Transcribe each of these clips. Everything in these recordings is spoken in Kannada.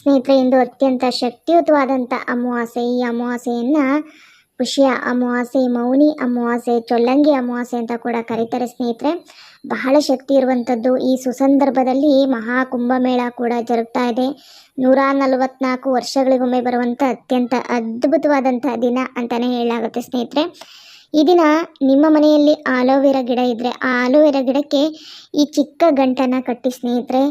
ಸ್ನೇಹಿತರೆ, ಇಂದು ಅತ್ಯಂತ ಶಕ್ತಿಯುತವಾದಂಥ ಅಮಾವಾಸ್ಯೆ. ಈ ಅಮಾವಾಸ್ಯೆಯನ್ನು ಖುಷಿಯ ಅಮಾವಾಸ್ಯೆ, ಮೌನಿ ಅಮಾವಾಸ್ಯೆ, ಚೊಲ್ಲಂಗಿ ಅಮಾವಾಸ್ಯೆ ಅಂತ ಕೂಡ ಕರೀತಾರೆ ಸ್ನೇಹಿತರೆ. ಬಹಳ ಶಕ್ತಿ ಇರುವಂಥದ್ದು ಈ ಸುಸಂದರ್ಭದಲ್ಲಿ ಮಹಾ ಕುಂಭಮೇಳ ಕೂಡ ಜರುಗ್ತಾ ಇದೆ. ನೂರ ನಲವತ್ನಾಲ್ಕು ವರ್ಷಗಳಿಗೊಮ್ಮೆ ಬರುವಂಥ ಅತ್ಯಂತ ಅದ್ಭುತವಾದಂಥ ದಿನ ಅಂತಲೇ ಹೇಳಲಾಗುತ್ತೆ ಸ್ನೇಹಿತರೆ. ಈ ದಿನ ನಿಮ್ಮ ಮನೆಯಲ್ಲಿ ಆಲೋವೆರಾ ಗಿಡ ಇದ್ದರೆ ಆ ಆಲೋವೆರಾ ಗಿಡಕ್ಕೆ ಈ ಚಿಕ್ಕ ಗಂಟನ್ನು ಕಟ್ಟಿ ಸ್ನೇಹಿತರೆ.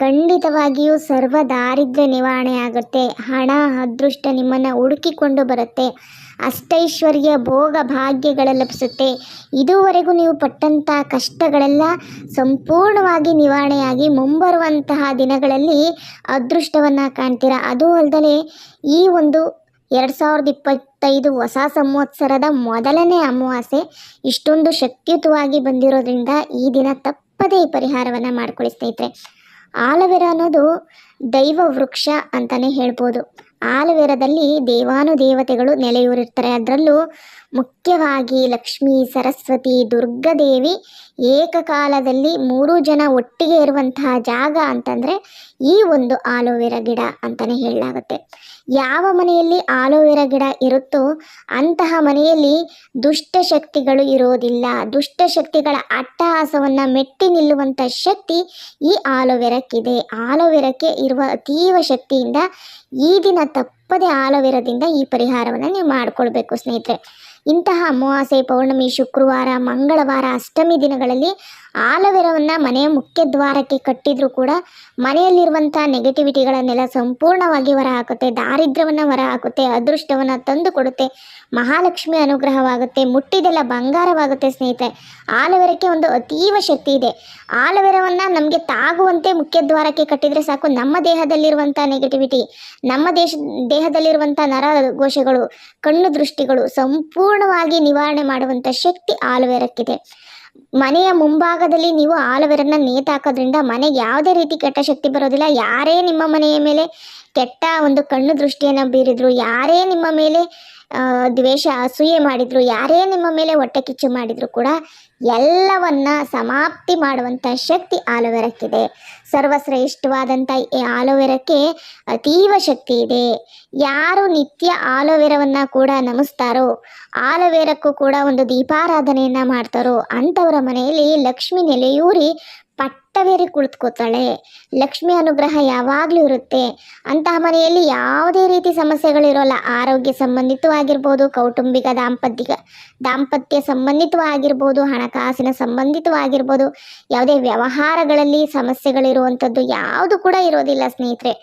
ಖಂಡಿತವಾಗಿಯೂ ಸರ್ವ ದಾರಿದ್ರ್ಯ ನಿವಾರಣೆ ಆಗುತ್ತೆ ಹಣ, ಅದೃಷ್ಟ ನಿಮ್ಮನ್ನು ಹುಡುಕಿಕೊಂಡು ಬರುತ್ತೆ. ಅಷ್ಟೈಶ್ವರ್ಯ ಭೋಗ ಭಾಗ್ಯಗಳ ಲಭಿಸುತ್ತೆ. ಇದುವರೆಗೂ ನೀವು ಪಟ್ಟಂಥ ಕಷ್ಟಗಳೆಲ್ಲ ಸಂಪೂರ್ಣವಾಗಿ ನಿವಾರಣೆಯಾಗಿ ಮುಂಬರುವಂತಹ ದಿನಗಳಲ್ಲಿ ಅದೃಷ್ಟವನ್ನು ಕಾಣ್ತೀರಾ. ಅದು ಅಲ್ಲದೆ ಈ ಒಂದು ಎರಡು ಸಾವಿರದ ಇಪ್ಪತ್ತೈದು ಹೊಸ ಸಂವತ್ಸರದ ಮೊದಲನೇ ಅಮಾವಾಸ್ಯೆ ಇಷ್ಟೊಂದು ಶಕ್ತಿಯುತವಾಗಿ ಬಂದಿರೋದ್ರಿಂದ ಈ ದಿನ ತಪ್ಪದೇ ಪರಿಹಾರವನ್ನು ಮಾಡ್ಕೊಳ್ಳಿ ಸ್ನೇಹಿತರೆ ಆಲವೆರಾ ಅನ್ನೋದು ದೈವ ವೃಕ್ಷ ಅಂತಲೇ ಹೇಳ್ಬೋದು. ಆಲವೆರಾದಲ್ಲಿ ದೇವಾನುದೇವತೆಗಳು ನೆಲೆಯೂರಿರ್ತಾರೆ. ಅದರಲ್ಲೂ ಮುಖ್ಯವಾಗಿ ಲಕ್ಷ್ಮಿ, ಸರಸ್ವತಿ, ದುರ್ಗಾದೇವಿ ಏಕಕಾಲದಲ್ಲಿ ಮೂರು ಜನ ಒಟ್ಟಿಗೆ ಇರುವಂತಹ ಜಾಗ ಅಂತಂದರೆ ಈ ಒಂದು ಆಲೋವೆರಾ ಗಿಡ ಅಂತಲೇ ಹೇಳಲಾಗುತ್ತೆ. ಯಾವ ಮನೆಯಲ್ಲಿ ಆಲೋವೆರಾ ಗಿಡ ಇರುತ್ತೋ ಅಂತಹ ಮನೆಯಲ್ಲಿ ದುಷ್ಟಶಕ್ತಿಗಳು ಇರೋದಿಲ್ಲ. ದುಷ್ಟಶಕ್ತಿಗಳ ಅಟ್ಟಹಾಸವನ್ನು ಮೆಟ್ಟಿ ನಿಲ್ಲುವಂಥ ಶಕ್ತಿ ಈ ಆಲೋವೆರಕ್ಕಿದೆ. ಆಲೋವೆರಕ್ಕೆ ಇರುವ ಅತೀವ ಶಕ್ತಿಯಿಂದ ಈ ದಿನ ತಪ್ಪದೆ ಆಲೋವೆರಾದಿಂದ ಈ ಪರಿಹಾರವನ್ನು ನೀವು ಮಾಡಿಕೊಳ್ಬೇಕು ಸ್ನೇಹಿತರೆ. ಇಂತಹ ಅಮಾವಾಸ್ಯೆ, ಪೌರ್ಣಮಿ, ಶುಕ್ರವಾರ, ಮಂಗಳವಾರ, ಅಷ್ಟಮಿ ದಿನಗಳಲ್ಲಿ ಆಲೋವೆರಾವನ್ನು ಮನೆಯ ಮುಖ್ಯ ದ್ವಾರಕ್ಕೆ ಕಟ್ಟಿದರೂ ಕೂಡ ಮನೆಯಲ್ಲಿರುವಂಥ ನೆಗೆಟಿವಿಟಿಗಳನ್ನೆಲ್ಲ ಸಂಪೂರ್ಣವಾಗಿ ಹೊರ ಹಾಕುತ್ತೆ, ದಾರಿದ್ರ್ಯವನ್ನು ಹೊರ ಹಾಕುತ್ತೆ, ಅದೃಷ್ಟವನ್ನು ತಂದು ಕೊಡುತ್ತೆ, ಮಹಾಲಕ್ಷ್ಮಿ ಅನುಗ್ರಹವಾಗುತ್ತೆ, ಮುಟ್ಟಿದೆಲ್ಲ ಬಂಗಾರವಾಗುತ್ತೆ ಸ್ನೇಹಿತರೆ. ಆಲೋವೆರಕ್ಕೆ ಒಂದು ಅತೀವ ಶಕ್ತಿ ಇದೆ. ಆಲೋವೆರಾವನ್ನು ನಮಗೆ ತಾಗುವಂತೆ ಮುಖ್ಯ ದ್ವಾರಕ್ಕೆ ಕಟ್ಟಿದರೆ ಸಾಕು. ನಮ್ಮ ದೇಹದಲ್ಲಿರುವಂಥ ನೆಗೆಟಿವಿಟಿ, ನಮ್ಮ ದೇಶ ದೇಹದಲ್ಲಿರುವಂಥ ನರಘೋಷಗಳು ಕಣ್ಣು ದೃಷ್ಟಿಗಳು ಸಂಪೂರ್ಣವಾಗಿ ನಿವಾರಣೆ ಮಾಡುವಂಥ ಶಕ್ತಿ ಆಲವೇರಕ್ಕಿದೆ. ಮನೆಯ ಮುಂಭಾಗದಲ್ಲಿ ನೀವು ಆಲವೆರನ್ನ ನೇತಾಕೋದ್ರಿಂದ ಮನೆಗೆ ಯಾವುದೇ ರೀತಿ ಕೆಟ್ಟ ಶಕ್ತಿ ಬರೋದಿಲ್ಲ. ಯಾರೇ ನಿಮ್ಮ ಮನೆಯ ಮೇಲೆ ಕೆಟ್ಟ ಒಂದು ಕಣ್ಣು ದೃಷ್ಟಿಯನ್ನು ಬೀರಿದ್ರು, ಯಾರೇ ನಿಮ್ಮ ಮೇಲೆ ದ್ವೇಷ, ಅಸೂಯೆ ಮಾಡಿದ್ರು, ಯಾರೇ ನಿಮ್ಮ ಮೇಲೆ ಹೊಟ್ಟೆ ಕಿಚ್ಚು ಮಾಡಿದ್ರು ಕೂಡ ಎಲ್ಲವನ್ನ ಸಮಾಪ್ತಿ ಮಾಡುವಂಥ ಶಕ್ತಿ ಆಲೋವೆರಕ್ಕಿದೆ. ಸರ್ವಶ್ರೇಷ್ಠವಾದಂಥ ಈ ಆಲೋವೆರಕ್ಕೆ ಅತೀವ ಶಕ್ತಿ ಇದೆ. ಯಾರು ನಿತ್ಯ ಆಲೋವೆರವನ್ನ ಕೂಡ ನಮಿಸ್ತಾರೋ, ಆಲೋವೆರಕ್ಕೂ ಕೂಡ ಒಂದು ದೀಪಾರಾಧನೆಯನ್ನು ಮಾಡ್ತಾರೋ, ಅಂಥವರ ಮನೆಯಲ್ಲಿ ಲಕ್ಷ್ಮಿ ನೆಲೆಯೂರಿ ಪಟ್ಟವೇರಿ ಕುಳಿತುಕೋತಾಳೆ ಲಕ್ಷ್ಮಿ ಅನುಗ್ರಹ ಯಾವಾಗಲೂ ಇರುತ್ತೆ. ಅಂತಹ ಮನೆಯಲ್ಲಿ ಯಾವುದೇ ರೀತಿ ಸಮಸ್ಯೆಗಳಿರೋಲ್ಲ ಆರೋಗ್ಯ ಸಂಬಂಧಿತವಾಗಿರ್ಬೋದು ಕೌಟುಂಬಿಕ ದಾಂಪತ್ಯ ದಾಂಪತ್ಯ ಸಂಬಂಧಿತವಾಗಿರ್ಬೋದು ಹಣಕಾಸಿನ ಸಂಬಂಧಿತವಾಗಿರ್ಬೋದು ಯಾವುದೇ ವ್ಯವಹಾರಗಳಲ್ಲಿ ಸಮಸ್ಯೆಗಳಿರುವಂಥದ್ದು ಯಾವುದು ಕೂಡ ಇರೋದಿಲ್ಲ ಸ್ನೇಹಿತರೆ.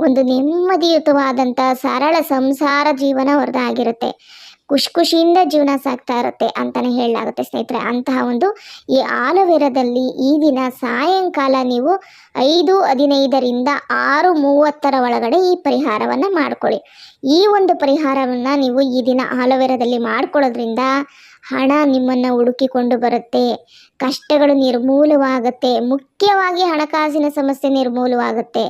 ಒಂದು ನೆಮ್ಮದಿಯುತವಾದಂಥ ಸರಳ ಸಂಸಾರ ಜೀವನ ಹೊರದಾಗಿರುತ್ತೆ. ಖುಷಿ ಖುಷಿಯಿಂದ ಜೀವನ ಸಾಗ್ತಾ ಇರುತ್ತೆ ಅಂತಲೇ ಹೇಳಲಾಗುತ್ತೆ ಸ್ನೇಹಿತರೆ. ಅಂತಹ ಒಂದು ಈ ಆಲವೇರದಲ್ಲಿ ಈ ದಿನ ಸಾಯಂಕಾಲ ನೀವು ಐದು, ಹದಿನೈದರಿಂದ ಆರು, ಮೂವತ್ತರ ಒಳಗಡೆ ಈ ಪರಿಹಾರವನ್ನು ಮಾಡ್ಕೊಳ್ಳಿ. ಈ ಒಂದು ಪರಿಹಾರವನ್ನು ನೀವು ಈ ದಿನ ಆಲವೇರದಲ್ಲಿ ಮಾಡ್ಕೊಳ್ಳೋದ್ರಿಂದ ಹಣ ನಿಮ್ಮನ್ನು ಹುಡುಕಿಕೊಂಡು ಬರುತ್ತೆ, ಕಷ್ಟಗಳು ನಿರ್ಮೂಲವಾಗುತ್ತೆ, ಮುಖ್ಯವಾಗಿ ಹಣಕಾಸಿನ ಸಮಸ್ಯೆ ನಿರ್ಮೂಲವಾಗುತ್ತೆ.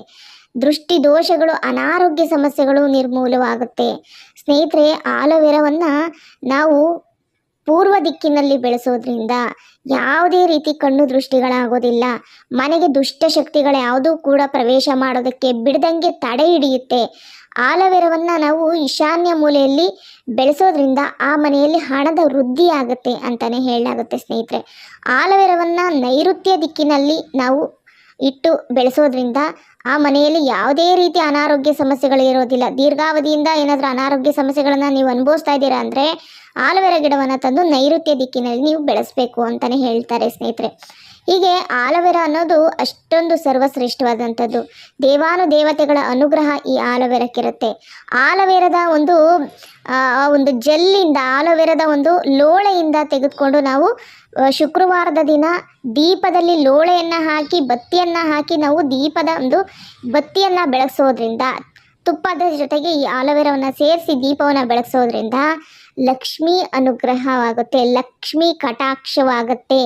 ದೃಷ್ಟಿ ದೋಷಗಳು ಅನಾರೋಗ್ಯ ಸಮಸ್ಯೆಗಳು ನಿರ್ಮೂಲವಾಗುತ್ತೆ. ಸ್ನೇಹಿತರೆ, ಆಲೋವೆರವನ್ನು ನಾವು ಪೂರ್ವ ದಿಕ್ಕಿನಲ್ಲಿ ಬೆಳೆಸೋದ್ರಿಂದ ಯಾವುದೇ ರೀತಿ ಕಣ್ಣು ದೃಷ್ಟಿಗಳಾಗೋದಿಲ್ಲ. ಮನೆಗೆ ದುಷ್ಟಶಕ್ತಿಗಳು ಯಾವುದೂ ಕೂಡ ಪ್ರವೇಶ ಮಾಡೋದಕ್ಕೆ ಬಿಡದಂಗೆ ತಡೆ ಹಿಡಿಯುತ್ತೆ. ಆಲೋವೆರಾವನ್ನ ನಾವು ಈಶಾನ್ಯ ಮೂಲೆಯಲ್ಲಿ ಬೆಳೆಸೋದ್ರಿಂದ ಆ ಮನೆಯಲ್ಲಿ ಹಣದ ವೃದ್ಧಿ ಆಗುತ್ತೆ ಅಂತಲೇ ಹೇಳಲಾಗುತ್ತೆ ಸ್ನೇಹಿತರೆ. ಆಲೋವೆರಾವನ್ನ ನೈಋತ್ಯ ದಿಕ್ಕಿನಲ್ಲಿ ನಾವು ಇಟ್ಟು ಬೆಳೆಸೋದ್ರಿಂದ ಆ ಮನೆಯಲ್ಲಿ ಯಾವುದೇ ರೀತಿ ಅನಾರೋಗ್ಯ ಸಮಸ್ಯೆಗಳು ಇರೋದಿಲ್ಲ. ದೀರ್ಘಾವಧಿಯಿಂದ ಏನಾದರೂ ಅನಾರೋಗ್ಯ ಸಮಸ್ಯೆಗಳನ್ನು ನೀವು ಅನುಭವಿಸ್ತಾ ಇದ್ದೀರಾ ಅಂದರೆ ಆಲವೆರ ಗಿಡವನ್ನು ತಂದು ನೈಋತ್ಯ ದಿಕ್ಕಿನಲ್ಲಿ ನೀವು ಬೆಳೆಸಬೇಕು ಅಂತಲೇ ಹೇಳ್ತಾರೆ ಸ್ನೇಹಿತರೆ. ಹೀಗೆ ಆಲೋವೆರಾ ಅನ್ನೋದು ಅಷ್ಟೊಂದು ಸರ್ವಶ್ರೇಷ್ಠವಾದಂಥದ್ದು. ದೇವಾನು ದೇವತೆಗಳ ಅನುಗ್ರಹ ಈ ಆಲವೆರಕ್ಕಿರುತ್ತೆ ಆಲವೆರದ ಒಂದು ಒಂದು ಜೆಲ್ಲಿಂದ, ಆಲವೆರದ ಒಂದು ಲೋಳೆಯಿಂದ ತೆಗೆದುಕೊಂಡು ನಾವು ಶುಕ್ರವಾರದ ದಿನ ದೀಪದಲ್ಲಿ ಲೋಳೆಯನ್ನು ಹಾಕಿ, ಬತ್ತಿಯನ್ನು ಹಾಕಿ ನಾವು ದೀಪದ ಒಂದು ಬತ್ತಿಯನ್ನು ಬೆಳಗಿಸೋದ್ರಿಂದ, ತುಪ್ಪದ ಜೊತೆಗೆ ಈ ಆಲೋವೆರಾವನ್ನು ಸೇರಿಸಿ ದೀಪವನ್ನು ಬೆಳಗಿಸೋದ್ರಿಂದ ಲಕ್ಷ್ಮೀ ಅನುಗ್ರಹವಾಗುತ್ತೆ, ಲಕ್ಷ್ಮೀ ಕಟಾಕ್ಷವಾಗುತ್ತೆ.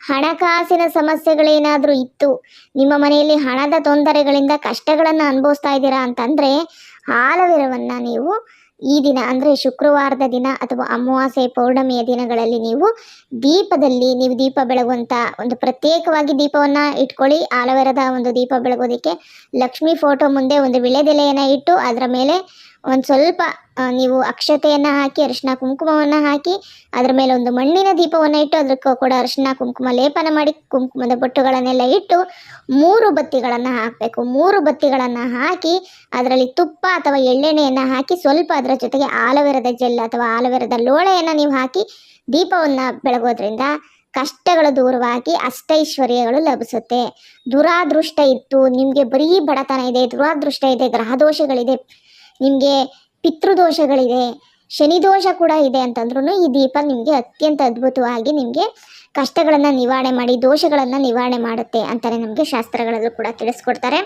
ಹಣಕಾಸಿನ ಸಮಸ್ಯೆಗಳೇನಾದರೂ ಇತ್ತು, ನಿಮ್ಮ ಮನೆಯಲ್ಲಿ ಹಣದ ತೊಂದರೆಗಳಿಂದ ಕಷ್ಟಗಳನ್ನು ಅನುಭವಿಸ್ತಾ ಇದ್ದೀರಾ ಅಂತಂದರೆ, ಆಲೋವೆರಾವನ್ನು ನೀವು ಈ ದಿನ ಅಂದರೆ ಶುಕ್ರವಾರದ ದಿನ ಅಥವಾ ಅಮಾವಾಸ್ಯೆ ಪೌರ್ಣಮಿಯ ದಿನಗಳಲ್ಲಿ ನೀವು ದೀಪದಲ್ಲಿ ನೀವು ದೀಪ ಬೆಳಗುವಂಥ ಒಂದು ಪ್ರತ್ಯೇಕವಾಗಿ ದೀಪವನ್ನು ಇಟ್ಕೊಳ್ಳಿ. ಆಲವೇರದ ಒಂದು ದೀಪ ಬೆಳಗೋದಕ್ಕೆ ಲಕ್ಷ್ಮಿ ಫೋಟೋ ಮುಂದೆ ಒಂದು ವಿಳೆದೆಲೆಯನ್ನು ಇಟ್ಟು ಅದರ ಮೇಲೆ ಒಂದು ಸ್ವಲ್ಪ ನೀವು ಅಕ್ಷತೆಯನ್ನು ಹಾಕಿ, ಅರಿಶಿನ ಕುಂಕುಮವನ್ನು ಹಾಕಿ, ಅದರ ಮೇಲೆ ಒಂದು ಮಣ್ಣಿನ ದೀಪವನ್ನು ಇಟ್ಟು ಅದಕ್ಕೆ ಕೂಡ ಅರಿಶಿನ, ಕುಂಕುಮ ಲೇಪನ ಮಾಡಿ, ಕುಂಕುಮದ ಬೊಟ್ಟುಗಳನ್ನೆಲ್ಲ ಇಟ್ಟು ಮೂರು ಬತ್ತಿಗಳನ್ನು ಹಾಕಬೇಕು. ಮೂರು ಬತ್ತಿಗಳನ್ನು ಹಾಕಿ, ಅದರಲ್ಲಿ ತುಪ್ಪ ಅಥವಾ ಎಳ್ಳೆಣ್ಣೆಯನ್ನು ಹಾಕಿ, ಸ್ವಲ್ಪ ಅದರ ಜೊತೆಗೆ ಆಲವೆರದ ಜೆಲ್ ಅಥವಾ ಆಲವೆರದ ಲೋಳೆಯನ್ನು ನೀವು ಹಾಕಿ, ದೀಪವನ್ನು ಬೆಳಗೋದ್ರಿಂದ ಕಷ್ಟಗಳು ದೂರವಾಗಿ ಅಷ್ಟೈಶ್ವರ್ಯಗಳು ಲಭಿಸುತ್ತೆ. ದುರಾದೃಷ್ಟ ಇತ್ತು. ನಿಮಗೆ ಬರೀ ಬಡತನ ಇದೆ, ದುರಾದೃಷ್ಟ ಇದೆ, ಗ್ರಹದೋಷಗಳಿದೆ. ನಿಮಗೆ ಪಿತೃದೋಷಗಳಿದೆ ಶನಿದೋಷ ಕೂಡ ಇದೆ ಅಂತಂದ್ರೂ ಈ ದೀಪ ನಿಮಗೆ ಅತ್ಯಂತ ಅದ್ಭುತವಾಗಿ ನಿಮಗೆ ಕಷ್ಟಗಳನ್ನು ನಿವಾರಣೆ ಮಾಡಿ, ದೋಷಗಳನ್ನು ನಿವಾರಣೆ ಮಾಡುತ್ತೆ ಅಂತಲೇ ನಮಗೆ ಶಾಸ್ತ್ರಗಳಲ್ಲೂ ಕೂಡ ತಿಳಿಸ್ಕೊಡ್ತಾರೆ.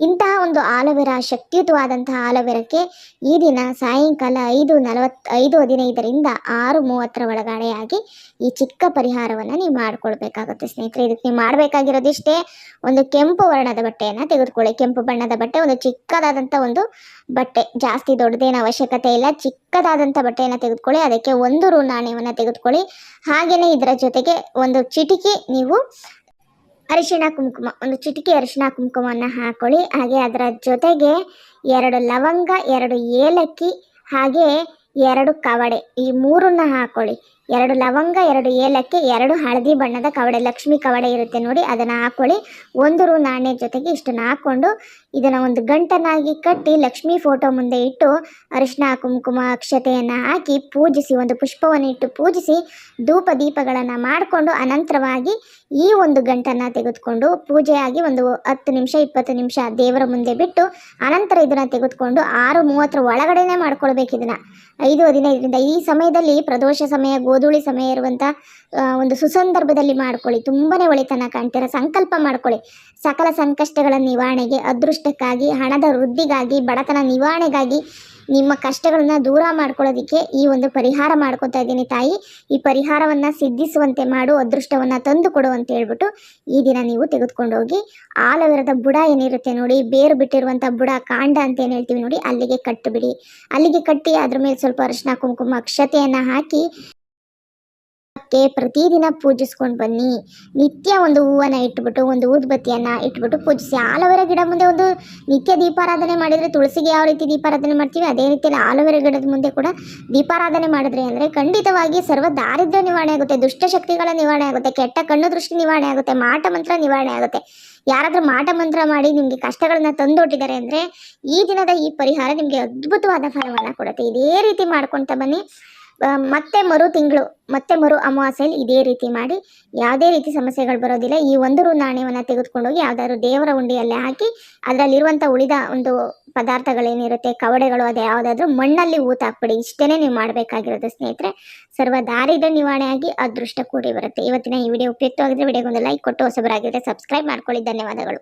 ಇಂತಹ ಒಂದು ಆಲೋವೆರಾ, ಶಕ್ತಿಯುತವಾದಂತಹ ಆಲೋವೆರಕ್ಕೆ ಈ ದಿನ ಸಾಯಂಕಾಲ ಐದು ನಲವತ್ತು, ಐದು ಹದಿನೈದರಿಂದ ಆರು ಮೂವತ್ತರ ಒಳಗಡೆಯಾಗಿ ಈ ಚಿಕ್ಕ ಪರಿಹಾರವನ್ನು ನೀವು ಮಾಡ್ಕೊಳ್ಬೇಕಾಗುತ್ತೆ ಸ್ನೇಹಿತರೆ. ಇದಕ್ಕೆ ನೀವು ಮಾಡಬೇಕಾಗಿರೋದಿಷ್ಟೇ ಒಂದು ಕೆಂಪು ವರ್ಣದ ಬಟ್ಟೆಯನ್ನು ತೆಗೆದುಕೊಳ್ಳಿ. ಕೆಂಪು ಬಣ್ಣದ ಬಟ್ಟೆ, ಒಂದು ಚಿಕ್ಕದಾದಂಥ ಒಂದು ಬಟ್ಟೆ. ಜಾಸ್ತಿ ದೊಡ್ಡದೇನು ಅವಶ್ಯಕತೆ ಇಲ್ಲ. ಚಿಕ್ಕದಾದಂಥ ಬಟ್ಟೆಯನ್ನು ತೆಗೆದುಕೊಳ್ಳಿ. ಅದಕ್ಕೆ ಒಂದು ರು ನಾಣ್ಯವನ್ನು ತೆಗೆದುಕೊಳ್ಳಿ. ಹಾಗೆಯೇ ಇದರ ಜೊತೆಗೆ ಒಂದು ಚಿಟಿಕೆ ನೀವು ಅರಿಶಿಣ ಕುಂಕುಮ, ಒಂದು ಚಿಟಿಕೆ ಅರಿಶಿಣ ಕುಂಕುಮವನ್ನು ಹಾಕೊಳ್ಳಿ. ಹಾಗೆ ಅದರ ಜೊತೆಗೆ ಎರಡು ಲವಂಗ, ಎರಡು ಏಲಕ್ಕಿ, ಹಾಗೆ ಎರಡು ಕವಡೆ, ಈ ಮೂರನ್ನ ಹಾಕೊಳ್ಳಿ. ಎರಡು ಲವಂಗ, ಎರಡು ಏಲಕ್ಕಿ, ಎರಡು ಹಳದಿ ಬಣ್ಣದ ಕವಡೆ, ಲಕ್ಷ್ಮಿ ಕವಡೆ ಇರುತ್ತೆ ನೋಡಿ, ಅದನ್ನು ಹಾಕೊಳ್ಳಿ. ಒಂದು ರು ನಾಣ್ಯ ಜೊತೆಗೆ ಇಷ್ಟನ್ನು ಹಾಕ್ಕೊಂಡು ಇದನ್ನು ಒಂದು ಗಂಟನಾಗಿ ಕಟ್ಟಿ ಲಕ್ಷ್ಮಿ ಫೋಟೋ ಮುಂದೆ ಇಟ್ಟು ಅರಿಶಿನ, ಕುಂಕುಮ, ಅಕ್ಷತೆಯನ್ನು ಹಾಕಿ ಪೂಜಿಸಿ, ಒಂದು ಪುಷ್ಪವನ್ನು ಇಟ್ಟು ಪೂಜಿಸಿ ಧೂಪ ದೀಪಗಳನ್ನು ಮಾಡಿಕೊಂಡು ಅನಂತರವಾಗಿ ಈ ಒಂದು ಗಂಟನ್ನು ತೆಗೆದುಕೊಂಡು ಪೂಜೆಯಾಗಿ ಒಂದು ಹತ್ತು ನಿಮಿಷ, ಇಪ್ಪತ್ತು ನಿಮಿಷ ದೇವರ ಮುಂದೆ ಬಿಟ್ಟು ಅನಂತರ ಇದನ್ನು ತೆಗೆದುಕೊಂಡು ಆರು ಮೂವತ್ತರ ಒಳಗಡೆನೆ ಮಾಡ್ಕೊಳ್ಬೇಕು ಇದನ್ನು. ಐದು ಹದಿನೈದರಿಂದ ಈ ಸಮಯದಲ್ಲಿ ಪ್ರದೋಷ ಸಮಯ ಗೋಧೂಳಿ ಸಮಯ ಇರುವಂಥ ಒಂದು ಸುಸಂದರ್ಭದಲ್ಲಿ ಮಾಡ್ಕೊಳ್ಳಿ. ತುಂಬಾನೇ ಒಳಿತನ ಕಾಣ್ತೀರ. ಸಂಕಲ್ಪ ಮಾಡ್ಕೊಳ್ಳಿ. ಸಕಲ ಸಂಕಷ್ಟಗಳ ನಿವಾರಣೆಗೆ, ಅದೃಷ್ಟಕ್ಕಾಗಿ, ಹಣದ ವೃದ್ಧಿಗಾಗಿ, ಬಡತನ ನಿವಾರಣೆಗಾಗಿ ನಿಮ್ಮ ಕಷ್ಟಗಳನ್ನ ದೂರ ಮಾಡ್ಕೊಳ್ಳೋದಕ್ಕೆ ಈ ಒಂದು ಪರಿಹಾರ ಮಾಡ್ಕೊತಾ ಇದ್ದೀನಿ ತಾಯಿ. ಈ ಪರಿಹಾರವನ್ನು ಸಿದ್ಧಿಸುವಂತೆ ಮಾಡು, ಅದೃಷ್ಟವನ್ನು ತಂದು ಕೊಡು ಅಂತ ಹೇಳ್ಬಿಟ್ಟು ಈ ದಿನ ನೀವು ತೆಗೆದುಕೊಂಡು ಹೋಗಿ, ಆಲವರದ ಬುಡ ಏನಿರುತ್ತೆ ನೋಡಿ, ಬೇರು ಬಿಟ್ಟಿರುವಂಥ ಬುಡ, ಕಾಂಡ ಅಂತ ಏನು ಹೇಳ್ತೀವಿ ನೋಡಿ, ಅಲ್ಲಿಗೆ ಕಟ್ಟಿಬಿಡಿ ಅಲ್ಲಿಗೆ ಕಟ್ಟಿ, ಅದ್ರ ಮೇಲೆ ಸ್ವಲ್ಪ ಅರಿಶಿನ, ಕುಂಕುಮ, ಅಕ್ಷತೆಯನ್ನು ಹಾಕಿ ಕ್ಕೆ ಪ್ರತಿದಿನ ಪೂಜಿಸ್ಕೊಂಡು ಬನ್ನಿ. ನಿತ್ಯ ಒಂದು ಹೂವನ್ನು ಇಟ್ಬಿಟ್ಟು, ಒಂದು ಊದ್ಬತ್ತಿಯನ್ನು ಇಟ್ಬಿಟ್ಟು ಪೂಜಿಸಿ. ಆಲೋವೆರಾ ಗಿಡ ಮುಂದೆ ಒಂದು ನಿತ್ಯ ದೀಪಾರಾಧನೆ ಮಾಡಿದರೆ, ತುಳಸಿಗೆ ಯಾವ ರೀತಿ ದೀಪಾರಾಧನೆ ಮಾಡ್ತೀವಿ, ಅದೇ ರೀತಿಯಲ್ಲಿ ಆಲೋವೆರಾ ಗಿಡದ ಮುಂದೆ ಕೂಡ ದೀಪಾರಾಧನೆ ಮಾಡಿದ್ರೆ ಅಂದರೆ ಖಂಡಿತವಾಗಿ ಸರ್ವ ದಾರಿದ್ರ್ಯ ನಿವಾರಣೆ ಆಗುತ್ತೆ. ದುಷ್ಟಶಕ್ತಿಗಳ ನಿವಾರಣೆ ಆಗುತ್ತೆ. ಕೆಟ್ಟ ಕಣ್ಣು ದೃಷ್ಟಿ ನಿವಾರಣೆ ಆಗುತ್ತೆ. ಮಾಟ ಮಂತ್ರ ನಿವಾರಣೆ ಆಗುತ್ತೆ. ಯಾರಾದರೂ ಮಾಟ ಮಂತ್ರ ಮಾಡಿ ನಿಮಗೆ ಕಷ್ಟಗಳನ್ನ ತಂದೊಟ್ಟಿದ್ದಾರೆ ಅಂದರೆ ಈ ದಿನದ ಈ ಪರಿಹಾರ ನಿಮಗೆ ಅದ್ಭುತವಾದ ಫಲವನ್ನು ಕೊಡುತ್ತೆ. ಇದೇ ರೀತಿ ಮಾಡ್ಕೊಳ್ತಾ ಬನ್ನಿ. ಮತ್ತೆ ಮರು ತಿಂಗಳು, ಮತ್ತೆ ಮರು ಅಮಾವಾಸ್ಯೆಯಲ್ಲಿ ಇದೇ ರೀತಿ ಮಾಡಿ ಯಾವುದೇ ರೀತಿ ಸಮಸ್ಯೆಗಳು ಬರೋದಿಲ್ಲ. ಈ ಒಂದು ರು ನಾಣ್ಯವನ್ನು ತೆಗೆದುಕೊಂಡೋಗಿ ಯಾವುದಾದ್ರು ದೇವರ ಉಂಡಿಯಲ್ಲೇ ಹಾಕಿ ಅದರಲ್ಲಿರುವಂಥ ಉಳಿದ ಒಂದು ಪದಾರ್ಥಗಳೇನಿರುತ್ತೆ, ಕವಡೆಗಳು ಅದು ಯಾವುದಾದ್ರೂ ಮಣ್ಣಲ್ಲಿ ಊತಾಕ್ಬಿಡಿ ಇಷ್ಟೇ ನೀವು ಮಾಡಬೇಕಾಗಿರೋದು ಸ್ನೇಹಿತರೆ. ಸರ್ವ ದಾರಿದ್ರ ನಿವಾರಣೆಯಾಗಿ ಅದೃಷ್ಟ ಕೂಡಿ ಬರುತ್ತೆ. ಇವತ್ತಿನ ಈ ವಿಡಿಯೋ ಉಪಯುಕ್ತವಾಗಿದ್ರೆ ವಿಡಿಯೋಗೊಂದು ಲೈಕ್ ಕೊಟ್ಟು ಹೊಸಬರಾಗಿದ್ದರೆ ಸಬ್ಸ್ಕ್ರೈಬ್ ಮಾಡ್ಕೊಳ್ಳಿ. ಧನ್ಯವಾದಗಳು.